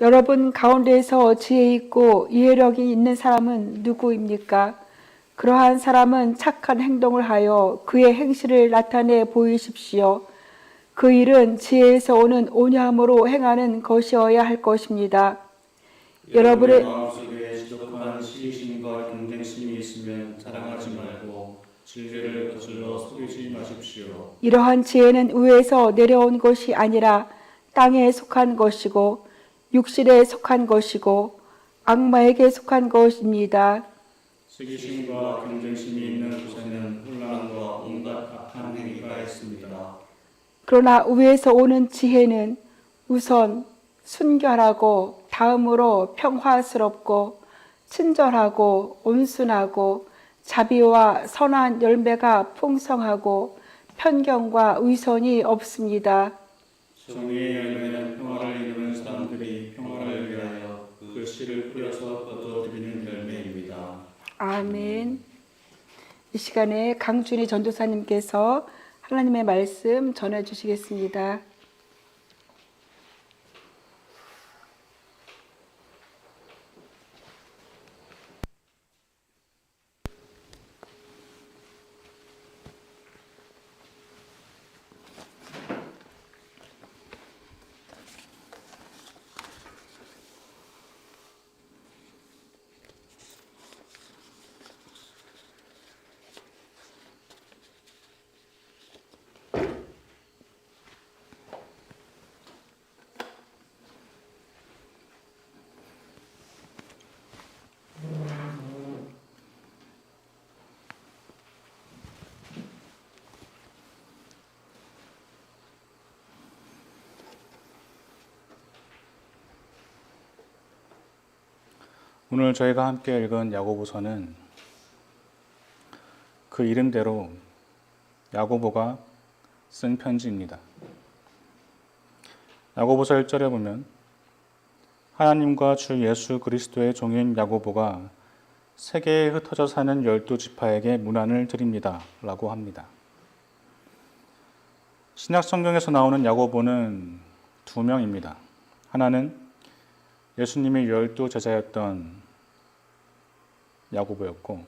여러분 가운데서 지혜 있고 이해력이 있는 사람은 누구입니까? 그러한 사람은 착한 행동을 하여 그의 행실을 나타내 보이십시오. 그 일은 지혜에서 오는 온유함으로 행하는 것이어야 할 것입니다. 여러분의 마음속에 지독한 시기심과 경쟁심이 있으면 자랑하지 말고 진리를 거슬러 속이지 마십시오. 이러한 지혜는 위에서 내려온 것이 아니라 땅에 속한 것이고 육실에 속한 것이고 악마에게 속한 것입니다. 시기심과 경쟁심이 있는 곳에는 혼란과 온갖 악한 행위가 있습니다. 그러나 위에서 오는 지혜는 우선 순결하고 다음으로 평화스럽고 친절하고 온순하고 자비와 선한 열매가 풍성하고 편견과 위선이 없습니다. 정의의 열매는 평화를 이루는 사람들이 평화를 위하여 그 씨를 뿌려서 거두어드리는 열매입니다. 아멘. 이 시간에 강준희 전도사님께서 하나님의 말씀 전해 주시겠습니다. 오늘 저희가 함께 읽은 야고보서는 그 이름대로 야고보가 쓴 편지입니다. 야고보서 1절에 보면 하나님과 주 예수 그리스도의 종인 야고보가 세계에 흩어져 사는 열두 지파에게 문안을 드립니다. 라고 합니다. 신약 성경에서 나오는 야고보는 두 명입니다. 하나는 예수님의 열두 제자였던 야고보였고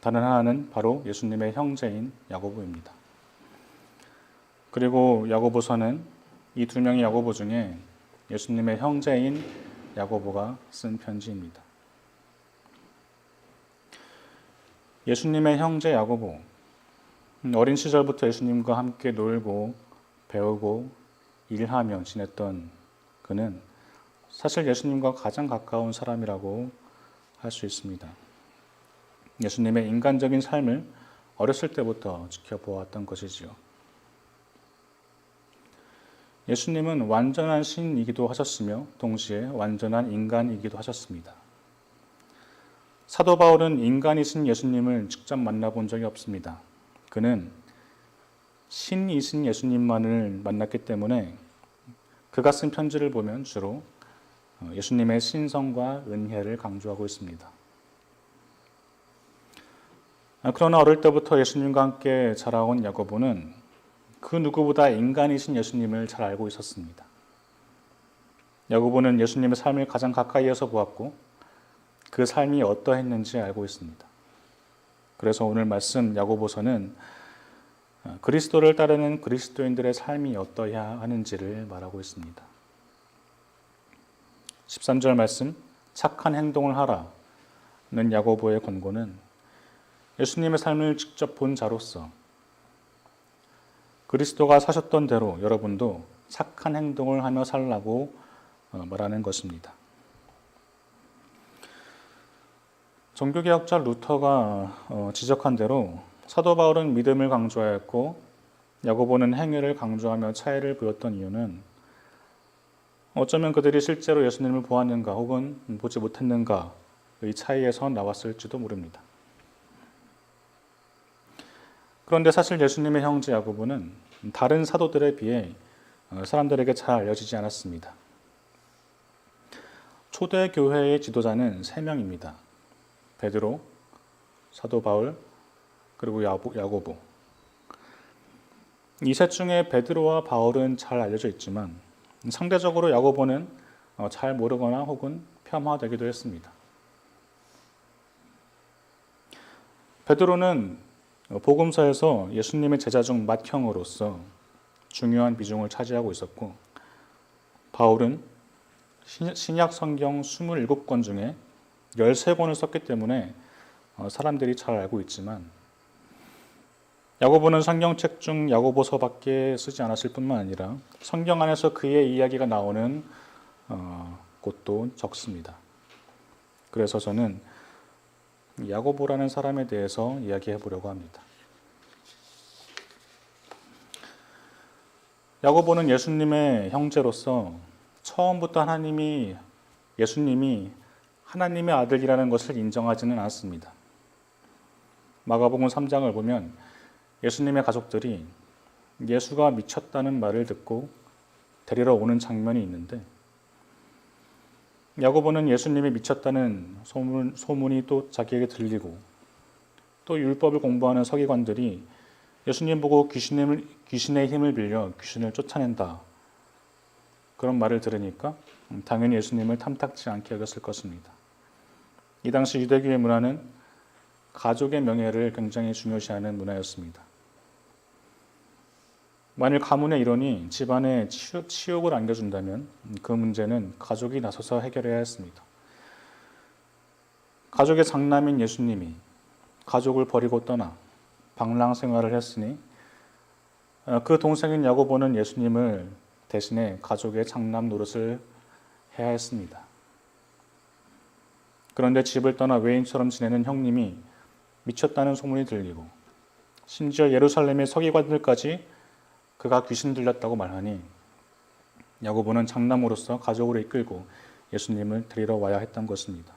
다른 하나는 바로 예수님의 형제인 야고보입니다. 그리고 야고보서는 이 두 명의 야고보 중에 예수님의 형제인 야고보가 쓴 편지입니다. 예수님의 형제 야고보 어린 시절부터 예수님과 함께 놀고 배우고 일하며 지냈던 그는 사실 예수님과 가장 가까운 사람이라고 할 수 있습니다. 예수님의 인간적인 삶을 어렸을 때부터 지켜보았던 것이지요. 예수님은 완전한 신이기도 하셨으며 동시에 완전한 인간이기도 하셨습니다. 사도 바울은 인간이신 예수님을 직접 만나본 적이 없습니다. 그는 신이신 예수님만을 만났기 때문에 그가 쓴 편지를 보면 주로 어, 예수님의 신성과 은혜를 강조하고 있습니다. 아, 그러나 어릴 때부터 예수님과 함께 자라온 야고보는 그 누구보다 인간이신 예수님을 잘 알고 있었습니다. 야고보는 예수님의 삶을 가장 가까이에서 보았고 그 삶이 어떠했는지 알고 있습니다. 그래서 오늘 말씀 야고보서는 어, 그리스도를 따르는 그리스도인들의 삶이 어떠해야 하는지를 말하고 있습니다. 13절 말씀 착한 행동을 하라는 야고보의 권고는 예수님의 삶을 직접 본 자로서 그리스도가 사셨던 대로 여러분도 착한 행동을 하며 살라고 어, 말하는 것입니다. 종교개혁자 루터가 어, 지적한 대로 사도 바울은 믿음을 강조하였고 야고보는 행위를 강조하며 차이를 보였던 이유는 어쩌면 그들이 실제로 예수님을 보았는가 혹은 보지 못했는가의 차이에서 나왔을지도 모릅니다. 그런데 사실 예수님의 형제 야고보는 다른 사도들에 비해 어, 사람들에게 잘 알려지지 않았습니다. 초대 교회의 지도자는 세 명입니다. 베드로, 사도 바울, 그리고 야고보. 이 셋 중에 베드로와 바울은 잘 알려져 있지만 상대적으로 야고보는 어, 잘 모르거나 혹은 폄하되기도 했습니다. 베드로는 복음서에서 예수님의 제자 중 맏형으로서 중요한 비중을 차지하고 있었고 바울은 신- 신약 성경 27권 중에 13권을 썼기 때문에 어, 사람들이 잘 알고 있지만 야고보는 성경책 중 야고보서밖에 쓰지 않았을 뿐만 아니라 성경 안에서 그의 이야기가 나오는 어, 곳도 적습니다. 그래서 저는 야고보라는 사람에 대해서 이야기해 보려고 합니다. 야고보는 예수님의 형제로서 처음부터 하나님이 예수님이 하나님의 아들이라는 것을 인정하지는 않습니다. 마가복음 3장을 보면 예수님의 가족들이 예수가 미쳤다는 말을 듣고 데리러 오는 장면이 있는데 야고보는 예수님이 미쳤다는 소문, 소문이 또 자기에게 들리고 또 율법을 공부하는 서기관들이 예수님 보고 귀신의, 귀신의 힘을 빌려 귀신을 쫓아낸다. 그런 말을 들으니까 음, 당연히 예수님을 탐탁지 않게 여겼을 것입니다. 이 당시 유대교의 문화는 가족의 명예를 굉장히 중요시하는 문화였습니다. 만일 가문의 일원이 집안에 치욕, 치욕을 안겨준다면 그 문제는 가족이 나서서 해결해야 했습니다. 가족의 장남인 예수님이 가족을 버리고 떠나 방랑 생활을 했으니 어, 그 동생인 야고보는 예수님을 대신에 가족의 장남 노릇을 해야 했습니다. 그런데 집을 떠나 외인처럼 지내는 형님이 미쳤다는 소문이 들리고 심지어 예루살렘의 서기관들까지 그가 귀신 들렸다고 말하니 야고보는 장남으로서 가족으로 이끌고 예수님을 데리러 와야 했던 것입니다.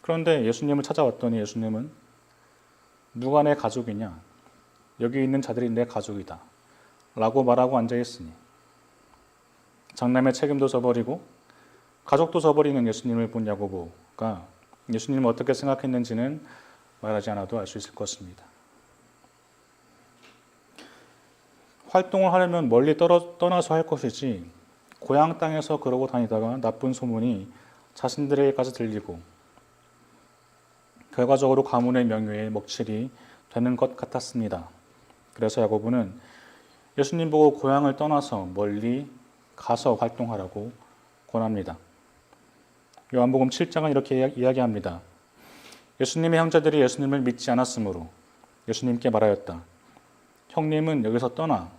그런데 예수님을 찾아왔더니 예수님은 누가 내 가족이냐? 여기 있는 자들이 내 가족이다. 라고 말하고 앉아 있으니 장남의 책임도 져버리고 가족도 져버리는 예수님을 본 야고보가 예수님을 어떻게 생각했는지는 말하지 않아도 알 수 있을 것입니다. 활동을 하려면 멀리 떨어, 떠나서 할 것이지 고향 땅에서 그러고 다니다가 나쁜 소문이 자신들에게까지 들리고 결과적으로 가문의 명예에 먹칠이 되는 것 같았습니다. 그래서 야고보는 예수님 보고 고향을 떠나서 멀리 가서 활동하라고 권합니다. 요한복음 7장은 이렇게 이야기합니다. 예수님의 형제들이 예수님을 믿지 않았으므로 예수님께 말하였다. 형님은 여기서 떠나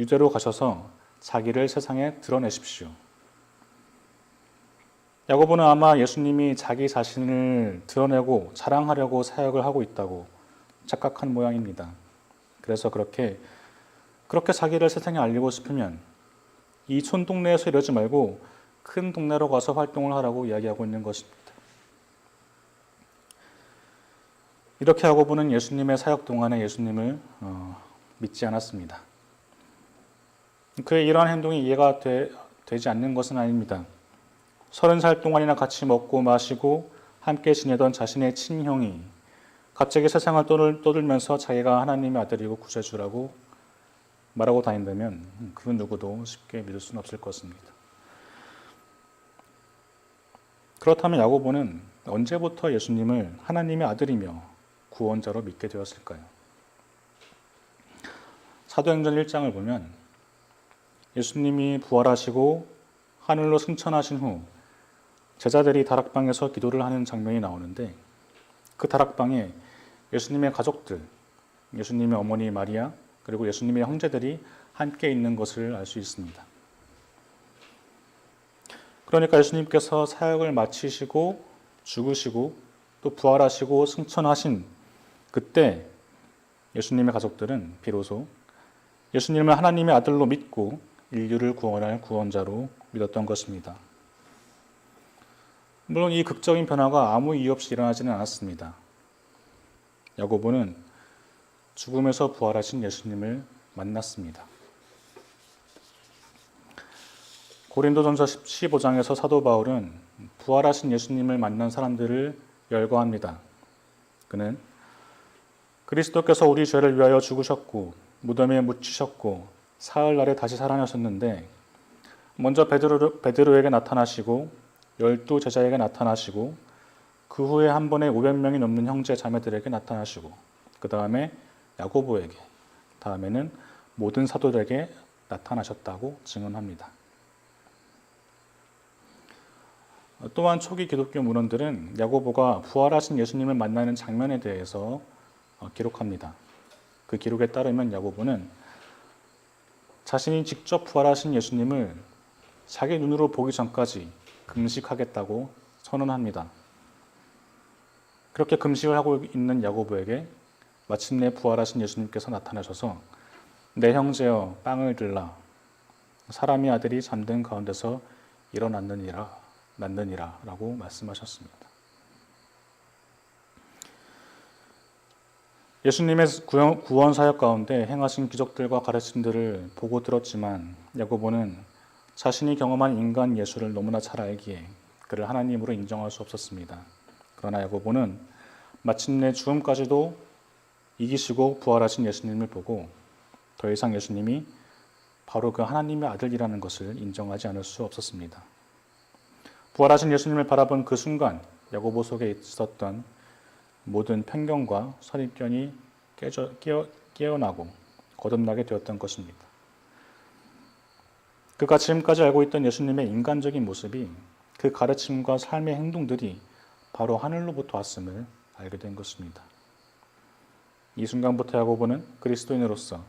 유대로 가셔서 자기를 세상에 드러내십시오. 야고보는 아마 예수님이 자기 자신을 드러내고 자랑하려고 사역을 하고 있다고 착각한 모양입니다. 그래서 그렇게 그렇게 자기를 세상에 알리고 싶으면 이 촌 동네에서 이러지 말고 큰 동네로 가서 활동을 하라고 이야기하고 있는 것입니다. 이렇게 야고보는 예수님의 사역 동안에 예수님을 어, 믿지 않았습니다. 그의 이러한 행동이 이해가 되, 되지 않는 것은 아닙니다. 서른 살 동안이나 같이 먹고 마시고 함께 지내던 자신의 친형이 갑자기 세상을 떠들, 떠들면서 자기가 하나님의 아들이고 구세주라고 말하고 다닌다면 그 누구도 쉽게 믿을 수는 없을 것입니다. 그렇다면 야고보는 언제부터 예수님을 하나님의 아들이며 구원자로 믿게 되었을까요? 사도행전 1장을 보면 예수님이 부활하시고 하늘로 승천하신 후 제자들이 다락방에서 기도를 하는 장면이 나오는데 그 다락방에 예수님의 가족들, 예수님의 어머니 마리아, 그리고 예수님의 형제들이 함께 있는 것을 알 수 있습니다. 그러니까 예수님께서 사역을 마치시고 죽으시고 또 부활하시고 승천하신 그때 예수님의 가족들은 비로소 예수님을 하나님의 아들로 믿고 인류를 구원할 구원자로 믿었던 것입니다. 물론 이 극적인 변화가 아무 이유 없이 일어나지는 않았습니다. 야고보는 죽음에서 부활하신 예수님을 만났습니다. 고린도전서 15장에서 사도 바울은 부활하신 예수님을 만난 사람들을 열거합니다. 그는 그리스도께서 우리 죄를 위하여 죽으셨고 무덤에 묻히셨고 사흘날에 다시 살아나셨는데 먼저 베드로, 베드로에게 나타나시고 열두 제자에게 나타나시고 그 후에 한 번에 500명이 넘는 형제 자매들에게 나타나시고 그 다음에 야고보에게 다음에는 모든 사도들에게 나타나셨다고 증언합니다. 또한 초기 기독교 문헌들은 야고보가 부활하신 예수님을 만나는 장면에 대해서 어, 기록합니다. 그 기록에 따르면 야고보는 자신이 직접 부활하신 예수님을 자기 눈으로 보기 전까지 금식하겠다고 선언합니다. 그렇게 금식을 하고 있는 야고보에게 마침내 부활하신 예수님께서 나타나셔서 내 형제여 빵을 들라 사람의 아들이 잠든 가운데서 일어났느니라 났느니라라고 말씀하셨습니다. 예수님의 구원, 사역 가운데 행하신 기적들과 가르침들을 보고 들었지만 야고보는 자신이 경험한 인간 예수를 너무나 잘 알기에 그를 하나님으로 인정할 수 없었습니다. 그러나 야고보는 마침내 죽음까지도 이기시고 부활하신 예수님을 보고 더 이상 예수님이 바로 그 하나님의 아들이라는 것을 인정하지 않을 수 없었습니다. 부활하신 예수님을 바라본 그 순간 야고보 속에 있었던 모든 편견과 선입견이 깨져, 깨어, 깨어나고 거듭나게 되었던 것입니다. 그가 지금까지 알고 있던 예수님의 인간적인 모습이 그 가르침과 삶의 행동들이 바로 하늘로부터 왔음을 알게 된 것입니다. 이 순간부터 야고보는 그리스도인으로서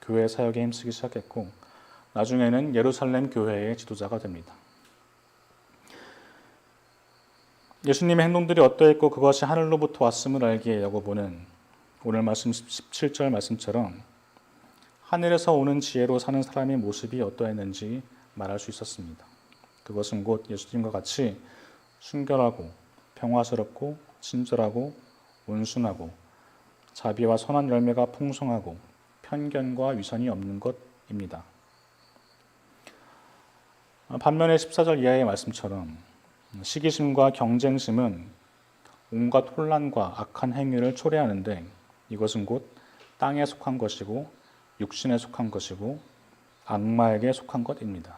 교회 사역에 힘쓰기 시작했고 나중에는 예루살렘 교회의 지도자가 됩니다. 예수님의 행동들이 어떠했고 그것이 하늘로부터 왔음을 알기에 야고보는 오늘 말씀 17절 말씀처럼 하늘에서 오는 지혜로 사는 사람의 모습이 어떠했는지 말할 수 있었습니다. 그것은 곧 예수님과 같이 순결하고 평화스럽고 친절하고 온순하고 자비와 선한 열매가 풍성하고 편견과 위선이 없는 것입니다. 반면에 14절 이하의 말씀처럼 시기심과 경쟁심은 온갖 혼란과 악한 행위를 초래하는데 이것은 곧 땅에 속한 것이고 육신에 속한 것이고 악마에게 속한 것입니다.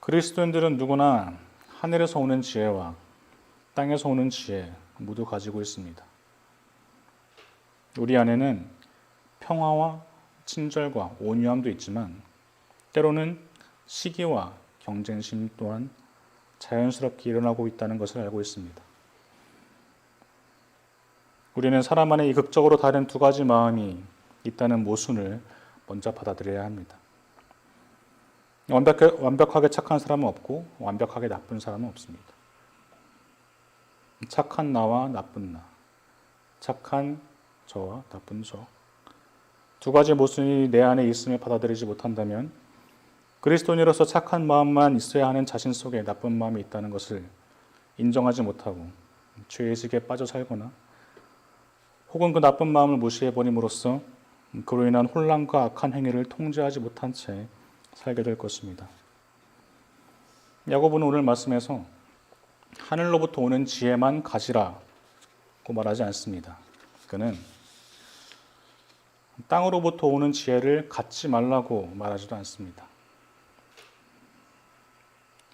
그리스도인들은 누구나 하늘에서 오는 지혜와 땅에서 오는 지혜 모두 가지고 있습니다. 우리 안에는 평화와 친절과 온유함도 있지만 때로는 시기와 경쟁심 또한 자연스럽게 일어나고 있다는 것을 알고 있습니다. 우리는 사람 안에 이 극적으로 다른 두 가지 마음이 있다는 모순을 먼저 받아들여야 합니다. 완벽하게, 완벽하게 착한 사람은 없고 완벽하게 나쁜 사람은 없습니다. 착한 나와 나쁜 나, 착한 저와 나쁜 저. 두 가지 모순이 내 안에 있음을 받아들이지 못한다면 그리스도인으로서 착한 마음만 있어야 하는 자신 속에 나쁜 마음이 있다는 것을 인정하지 못하고 죄의식에 빠져 살거나 혹은 그 나쁜 마음을 무시해 버림으로써 그로 인한 혼란과 악한 행위를 통제하지 못한 채 살게 될 것입니다. 야고보는 오늘 말씀에서 하늘로부터 오는 지혜만 가지라고 말하지 않습니다. 그는 땅으로부터 오는 지혜를 갖지 말라고 말하지도 않습니다.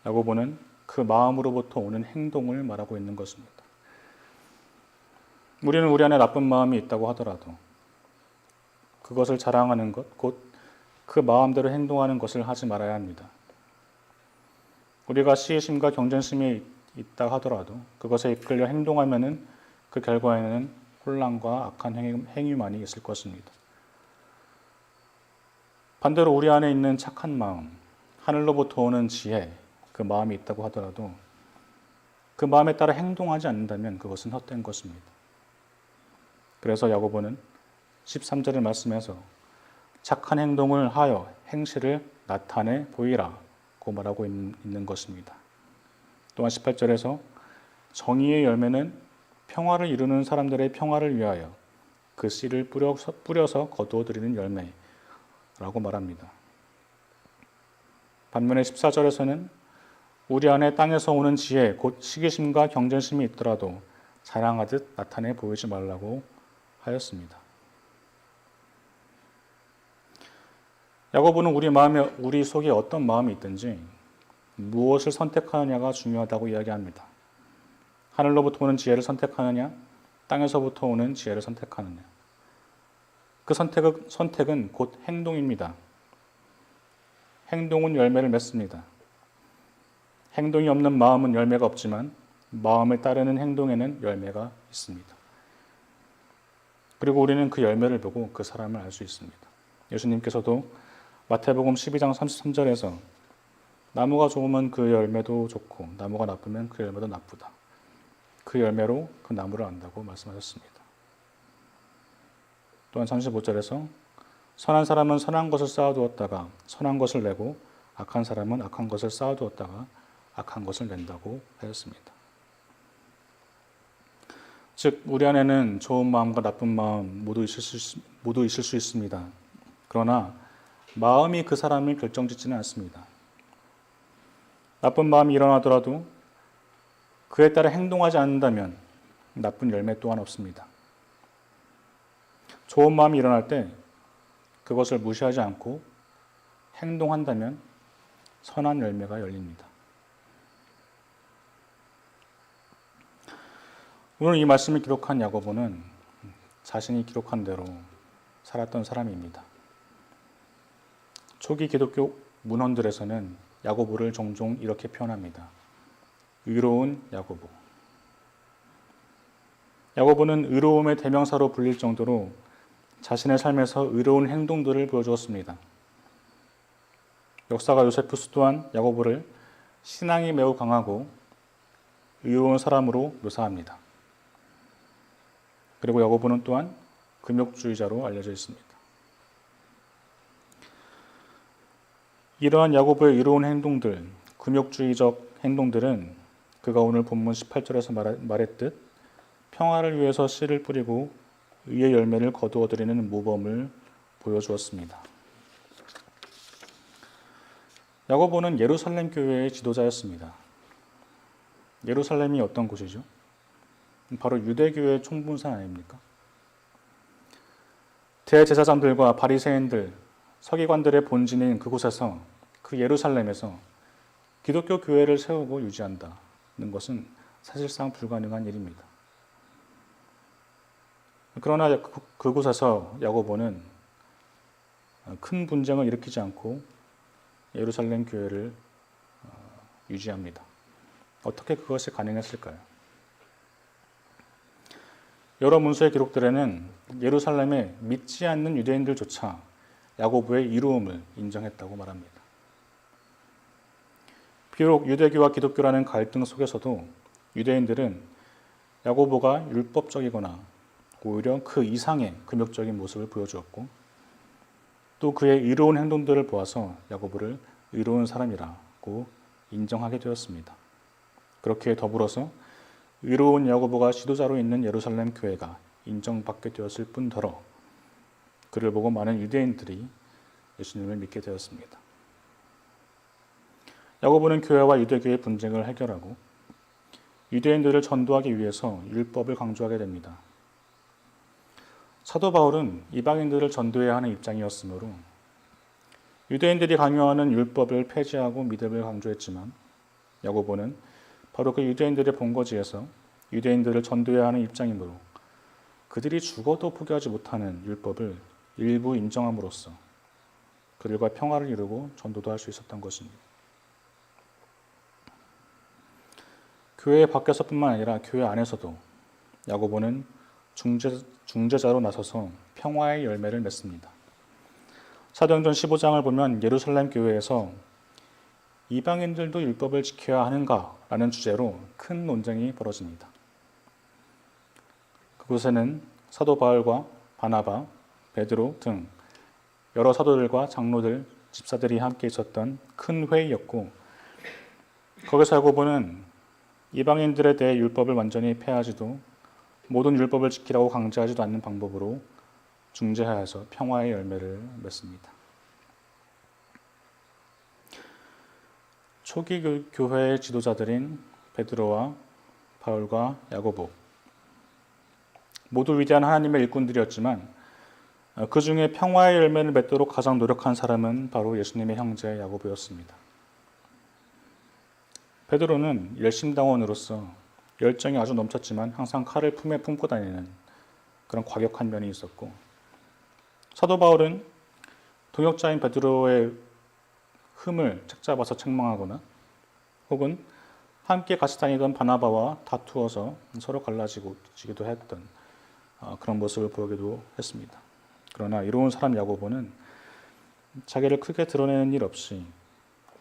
야고보는 그 마음으로부터 오는 행동을 말하고 있는 것입니다. 우리는 우리 안에 나쁜 마음이 있다고 하더라도 그것을 자랑하는 것, 곧 그 마음대로 행동하는 것을 하지 말아야 합니다. 우리가 시의심과 경쟁심이 있다 하더라도 그것에 이끌려 행동하면은 그 결과에는 혼란과 악한 행위, 행위만이 있을 것입니다. 반대로 우리 안에 있는 착한 마음, 하늘로부터 오는 지혜, 그 마음이 있다고 하더라도 그 마음에 따라 행동하지 않는다면 그것은 헛된 것입니다. 그래서 야고보는 13절을 말씀해서 착한 행동을 하여 행실을 나타내 보이라 고 말하고 있는 것입니다. 또한 18절에서 정의의 열매는 평화를 이루는 사람들의 평화를 위하여 그 씨를 뿌려서, 뿌려서 거두어들이는 열매라고 말합니다. 반면에 14절에서는 우리 안에 땅에서 오는 지혜, 곧 시기심과 경쟁심이 있더라도 자랑하듯 나타내 보이지 말라고 하였습니다. 야고보는 우리 마음에 우리 속에 어떤 마음이 있든지 무엇을 선택하느냐가 중요하다고 이야기합니다. 하늘로부터 오는 지혜를 선택하느냐, 땅에서부터 오는 지혜를 선택하느냐. 그 선택은, 선택은 곧 행동입니다. 행동은 열매를 맺습니다. 행동이 없는 마음은 열매가 없지만 마음을 따르는 행동에는 열매가 있습니다. 그리고 우리는 그 열매를 보고 그 사람을 알 수 있습니다. 예수님께서도 마태복음 12장 33절에서 나무가 좋으면 그 열매도 좋고 나무가 나쁘면 그 열매도 나쁘다. 그 열매로 그 나무를 안다고 말씀하셨습니다. 또한 35절에서 선한 사람은 선한 것을 쌓아두었다가 선한 것을 내고 악한 사람은 악한 것을 쌓아두었다가 악한 것을 낸다고 하셨습니다. 즉 우리 안에는 좋은 마음과 나쁜 마음 모두 있을 수, 모두 있을 수 있습니다. 그러나 마음이 그 사람을 결정짓지는 않습니다. 나쁜 마음이 일어나더라도 그에 따라 행동하지 않는다면 나쁜 열매 또한 없습니다. 좋은 마음이 일어날 때 그것을 무시하지 않고 행동한다면 선한 열매가 열립니다. 오늘 이 말씀을 기록한 야고보는 자신이 기록한 대로 살았던 사람입니다. 초기 기독교 문헌들에서는 야고보를 종종 이렇게 표현합니다. 의로운 야고보. 야고보는 의로움의 대명사로 불릴 정도로 자신의 삶에서 의로운 행동들을 보여주었습니다. 역사가 요세푸스 또한 야고보를 신앙이 매우 강하고 의로운 사람으로 묘사합니다. 그리고 야고보는 또한 금욕주의자로 알려져 있습니다. 이러한 야고보의 의로운 행동들, 금욕주의적 행동들은 그가 오늘 본문 18절에서 말했듯 평화를 위해서 씨를 뿌리고 의의 열매를 거두어 드리는 모범을 보여주었습니다. 야고보는 예루살렘 교회의 지도자였습니다. 예루살렘이 어떤 곳이죠? 바로 유대교의 총분산 아닙니까? 대제사장들과 바리새인들, 서기관들의 본진인 그곳에서 그 예루살렘에서 기독교 교회를 세우고 유지한다는 것은 사실상 불가능한 일입니다. 그러나 그- 그곳에서 야고보는 큰 분쟁을 일으키지 않고 예루살렘 교회를 어, 유지합니다. 어떻게 그것이 가능했을까요? 여러 문서의 기록들에는 예루살렘에 믿지 않는 유대인들조차 야고보의 이루음을 인정했다고 말합니다. 비록 유대교와 기독교라는 갈등 속에서도 유대인들은 야고보가 율법적이거나 오히려 그 이상의 금욕적인 모습을 보여주었고 또 그의 의로운 행동들을 보아서 야고보를 의로운 사람이라고 인정하게 되었습니다. 그렇게 더불어서 의로운 야고보가 지도자로 있는 예루살렘 교회가 인정받게 되었을 뿐더러 그를 보고 많은 유대인들이 예수님을 믿게 되었습니다. 야고보는 교회와 유대교의 분쟁을 해결하고 유대인들을 전도하기 위해서 율법을 강조하게 됩니다. 사도 바울은 이방인들을 전도해야 하는 입장이었으므로 유대인들이 강요하는 율법을 폐지하고 믿음을 강조했지만 야고보는 바로 그 유대인들의 본거지에서 유대인들을 전도해야 하는 입장이므로 그들이 죽어도 포기하지 못하는 율법을 일부 인정함으로써 그들과 평화를 이루고 전도도 할 수 있었던 것입니다. 교회 밖에서뿐만 아니라 교회 안에서도 야고보는 중재, 중재자로 나서서 평화의 열매를 맺습니다. 사도행전 15장을 보면 예루살렘 교회에서 이방인들도 율법을 지켜야 하는가라는 주제로 큰 논쟁이 벌어집니다. 그곳에는 사도 바울과 바나바, 베드로 등 여러 사도들과 장로들, 집사들이 함께 있었던 큰 회의였고 거기서 야고보는 이방인들에 대해 율법을 완전히 폐하지도 모든 율법을 지키라고 강제하지도 않는 방법으로 중재하여서 평화의 열매를 맺습니다. 초기 교- 교회의 지도자들인 베드로와 바울과 야고보 모두 위대한 하나님의 일꾼들이었지만 어, 그 중에 평화의 열매를 맺도록 가장 노력한 사람은 바로 예수님의 형제 야고보였습니다. 베드로는 열심당원으로서 열정이 아주 넘쳤지만 항상 칼을 품에 품고 다니는 그런 과격한 면이 있었고 사도 바울은 동역자인 베드로의 흠을 책잡아서 책망하거나 혹은 함께 같이 다니던 바나바와 다투어서 서로 갈라지고 지기도 했던 어, 그런 모습을 보이기도 했습니다. 그러나 이로운 사람 야고보는 자기를 크게 드러내는 일 없이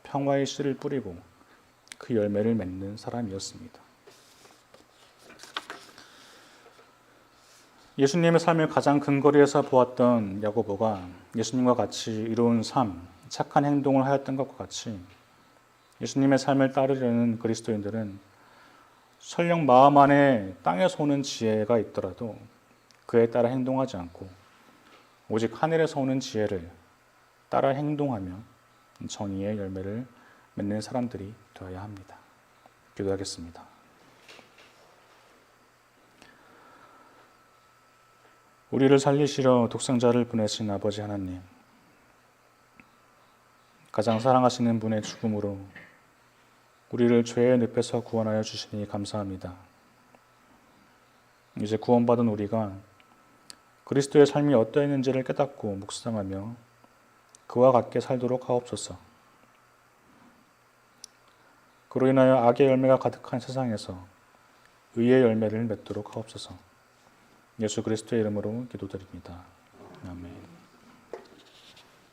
평화의 씨를 뿌리고 그 열매를 맺는 사람이었습니다. 예수님의 삶을 가장 근거리에서 보았던 야고보가 예수님과 같이 이로운 삶, 착한 행동을 하였던 것과 같이 예수님의 삶을 따르려는 그리스도인들은 설령 마음 안에 땅에서 오는 지혜가 있더라도 그에 따라 행동하지 않고 오직 하늘에서 오는 지혜를 따라 행동하며 정의의 열매를 맺는 사람들이 되어야 합니다. 기도하겠습니다. 우리를 살리시러 독생자를 보내신 아버지 하나님, 가장 사랑하시는 분의 죽음으로 우리를 죄의 늪에서 구원하여 주시니 감사합니다. 이제 구원받은 우리가 그리스도의 삶이 어떠했는지를 깨닫고 묵상하며 그와 같게 살도록 하옵소서. 그로 인하여 악의 열매가 가득한 세상에서 의의 열매를 맺도록 하옵소서. 예수 그리스도의 이름으로 기도드립니다. 아멘.